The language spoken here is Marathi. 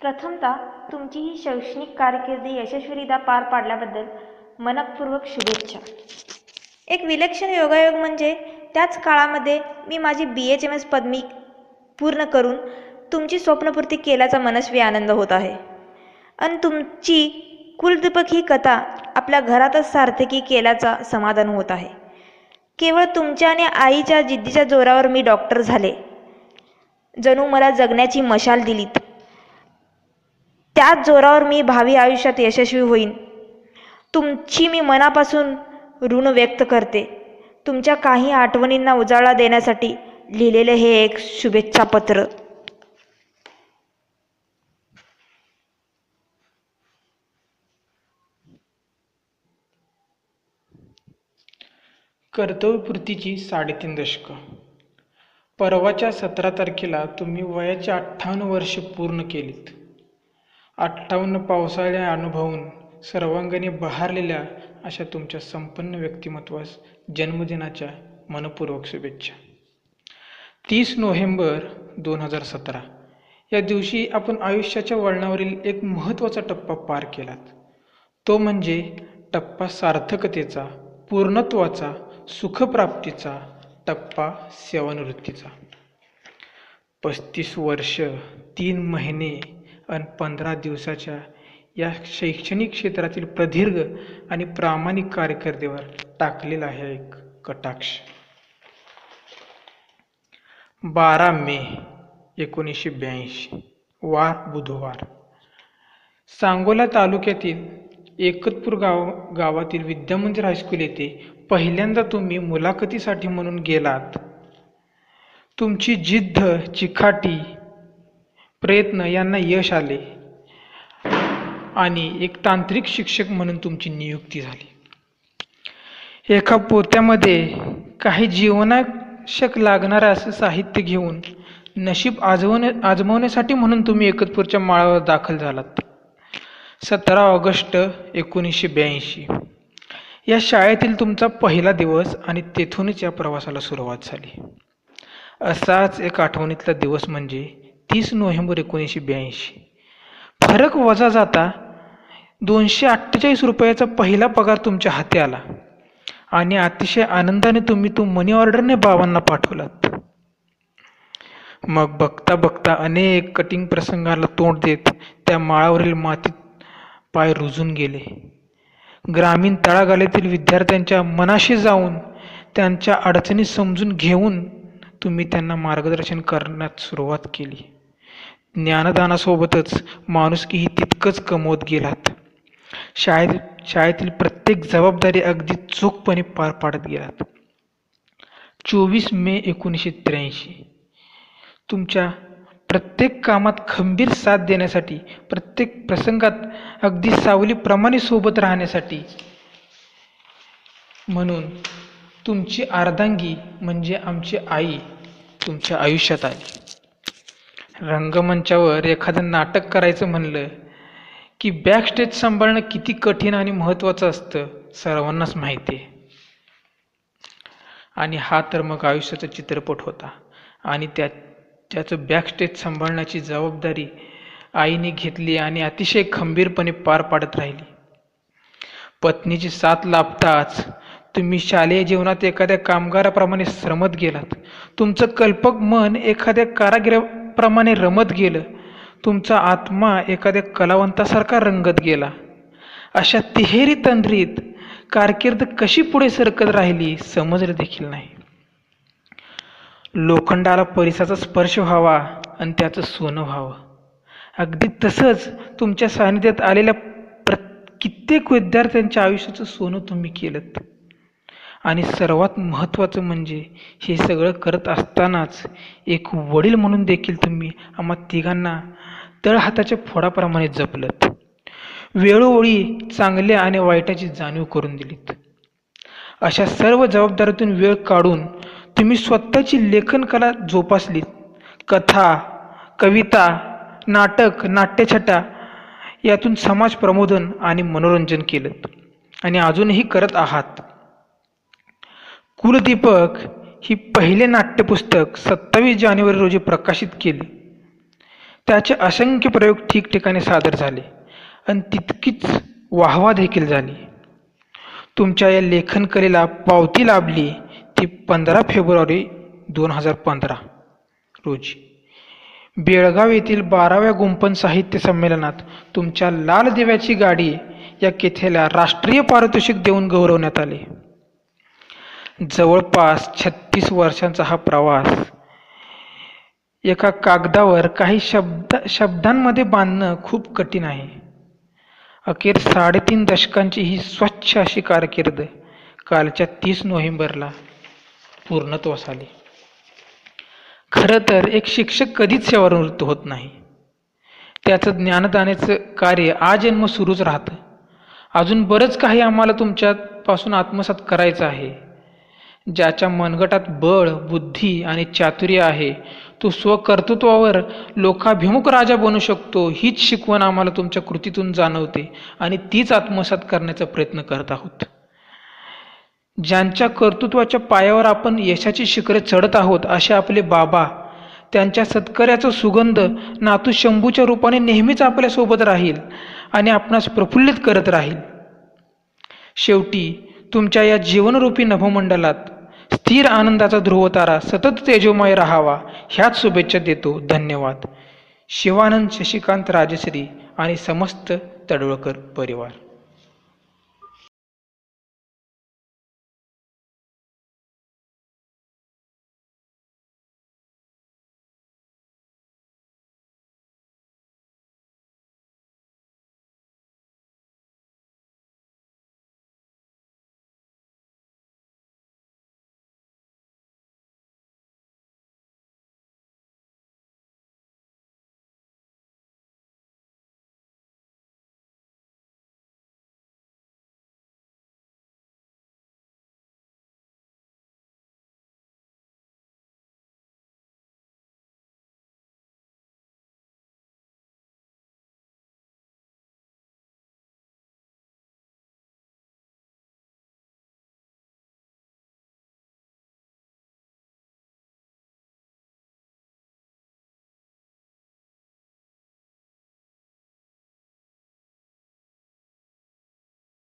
प्रथमतः तुमची ही शैक्षणिक कारकिर्दी यशस्वीरित्या पार पाडल्याबद्दल मनपूर्वक शुभेच्छा. एक विलक्षण योगायोग म्हणजे त्याच काळामध्ये मी माझी बी एच एम एस पदवी पूर्ण करून तुमची स्वप्नपूर्ती केल्याचा मनस्वी आनंद होत आहे. आणि तुमची कुलदीपक ही कथा आपल्या घरातच सार्थकी केल्याचा समाधान होत आहे. केवळ तुमच्या आणि आईच्या जिद्दीच्या जोरावर मी डॉक्टर झाले. जणू मला जगण्याची मशाल दिलीत. त्याच जोरावर मी भावी आयुष्यात यशस्वी होईन. तुमची मी मनापासून ऋण व्यक्त करते. तुमच्या काही आठवणींना उजाळा देण्यासाठी लिहिलेले हे एक शुभेच्छा पत्र कर्तव्यपूर्तीची साडेतीन दशकं. परवाच्या सतरा तारखेला तुम्ही वयाचे अठ्ठावन्न वर्ष पूर्ण केलीत. अठ्ठावन्न पावसाळ्या अनुभवून सर्वांगाने बहारलेल्या अशा तुमच्या संपन्न व्यक्तिमत्वास जन्मदिनाच्या मनपूर्वक शुभेच्छा. तीस नोव्हेंबर दोन हजार सतरा. या दिवशी आपण आयुष्याच्या वळणावरील एक महत्त्वाचा टप्पा पार केलात. तो म्हणजे टप्पा सार्थकतेचा पूर्णत्वाचा सुखप्राप्तीचा टप्पा सेवानिवृत्तीचा. पस्तीस वर्ष तीन महिने आणि पंधरा दिवसाच्या या शैक्षणिक क्षेत्रातील प्रदीर्घ आणि प्रामाणिक कारकिर्दीवर टाकलेला आहे एक कटाक्ष. बारा मे एकोणीसशे ब्याऐंशी वार बुधवार. सांगोला तालुक्यातील एकतपूर गाव गावातील विद्यामंदिर हायस्कूल येथे पहिल्यांदा तुम्ही मुलाखतीसाठी म्हणून गेलात. तुमची जिद्द चिखाटी प्रयत्न यांना यश आले. आणि एक तांत्रिक शिक्षक म्हणून तुमची नियुक्ती झाली. एका पोत्यामध्ये काही जीवनाशक लागणारं असं साहित्य घेऊन नशीब आजवणे आजमावण्यासाठी म्हणून तुम्ही एकतपूरच्या माळावर दाखल झालात. सतरा ऑगस्ट एकोणीसशे ब्याऐंशी. या शाळेतील तुमचा पहिला दिवस आणि तेथूनच या प्रवासाला सुरुवात झाली. असाच एक आठवणीतला दिवस म्हणजे तीस नोव्हेंबर एकोणीसशे ब्याऐंशी. फरक वजा जाता दोनशे अठ्ठेचाळीस रुपयाचा पहिला पगार तुमच्या हाती आला. आणि अतिशय आनंदाने तुम्ही तो मनी ऑर्डरने बाबांना पाठवलात. मग बघता बघता अनेक कटिंग प्रसंगाला तोंड देत त्या माळावरील मातीत पाय रुजून गेले. ग्रामीण तळागाळातील विद्यार्थ्यांच्या मनाशी जाऊन त्यांच्या अडचणी समजून घेऊन तुम्ही त्यांना मार्गदर्शन करण्यात सुरुवात केली. ज्ञानदानासोबतच माणुसकीही तितकंच कमवत गेलात. शाळेत शाळेतील प्रत्येक जबाबदारी अगदी चोखपणे पार पाडत गेलात. चोवीस मे एकोणीसशे त्र्याऐंशी. तुमच्या प्रत्येक कामात खंबीर साथ देण्यासाठी प्रत्येक प्रसंगात अगदी सावलीप्रमाणे सोबत राहण्यासाठी म्हणून तुमची अर्धांगी म्हणजे आमची आई तुमच्या आयुष्यात आली. रंगमंचावर एखादं नाटक करायचं म्हणलं की बॅकस्टेज सांभाळणं किती कठीण आणि महत्त्वाचं असतं सर्वांनाच माहिती आहे. आणि हा तर मग आयुष्याचा चित्रपट होता. आणि त्या त्याचं बॅकस्टेज सांभाळण्याची जबाबदारी आईने घेतली आणि अतिशय खंबीरपणे पार पाडत राहिली. पत्नीची साथ लाभताच तुम्ही शालेय जीवनात एखाद्या कामगाराप्रमाणे श्रमत गेलात. तुमचं कल्पक मन एखाद्या प्रमाणे रमत गेलं. तुमचा आत्मा एखाद्या कलावंतासारखा रंगत गेला. अशा तिहेरी तंद्रीत कारकीर्द कशी पुढे सरकत राहिली समजलं देखील नाही. लोखंडाला परिसाचा स्पर्श व्हावा आणि त्याचं सोनं व्हावं. अगदी तसंच तुमच्या सानिध्यात आलेल्या प्र कित्येक विद्यार्थ्यांच्या आयुष्याचं सोनं तुम्ही केलं आणि सर्वात महत्त्वाचं म्हणजे हे सगळं करत असतानाच एक वडील म्हणून देखील तुम्ही आम्हा तिघांना तळहाताच्या फोडाप्रमाणे जपलत. वेळोवेळी चांगल्या आणि वाईटाची जाणीव करून दिलीत. अशा सर्व जबाबदारीतून वेळ काढून तुम्ही स्वतःची लेखनकला जोपासलीत. कथा कविता नाटक नाट्यछटा यातून समाज प्रबोधन आणि मनोरंजन केलं. आणि अजूनही करत आहात. कुलदीपक ही पहिले नाट्यपुस्तक सत्तावीस जानेवारी रोजी प्रकाशित केले. त्याचे असंख्य प्रयोग ठिकठिकाणी सादर झाले आणि तितकीच वाहवा देखील झाली. तुमच्या या लेखनकलेला पावती लाभली ती पंधरा फेब्रुवारी दोन हजार पंधरा रोजी. बेळगाव येथील बाराव्या गुंपन साहित्य संमेलनात तुमच्या लाल दिव्याची गाडी या कथेला राष्ट्रीय पारितोषिक देऊन गौरवण्यात आले. जवळपास छत्तीस वर्षांचा हा प्रवास. एका कागदावर काही शब्द शब्दांमध्ये बांधणं खूप कठीण आहे. अखेर साडेतीन दशकांची ही स्वच्छ अशी कारकीर्द कालच्या तीस नोव्हेंबरला पूर्णत्वास आली. खरं तर एक शिक्षक कधीच सेवानिवृत्त होत नाही. त्याचं ज्ञानदानाचं कार्य आजन्म सुरूच राहतं. अजून बरंच काही आम्हाला तुमच्यापासून आत्मसात करायचं आहे. ज्याच्या मनगटात बळ बुद्धी आणि चातुर्य आहे तो स्वकर्तृत्वावर लोकाभिमुख राजा बनू शकतो हीच शिकवण आम्हाला तुमच्या कृतीतून जाणवते आणि तीच आत्मसात करण्याचा प्रयत्न करत आहोत. ज्यांच्या कर्तृत्वाच्या पायावर आपण यशाची शिखरे चढत आहोत असे आपले बाबा त्यांच्या सत्कार्याचा सुगंध नातू शंभूच्या रूपाने नेहमीच आपल्यासोबत राहील आणि आपणास प्रफुल्लित करत राहील. शेवटी तुमच्या या जीवनरूपी नभोमंडलात स्थिर आनंदाचा ध्रुवतारा सतत तेजोमय राहावा ह्याच शुभेच्छा देतो. धन्यवाद. शिवानंद शशिकांत राजश्री आणि समस्त तडवळकर परिवार.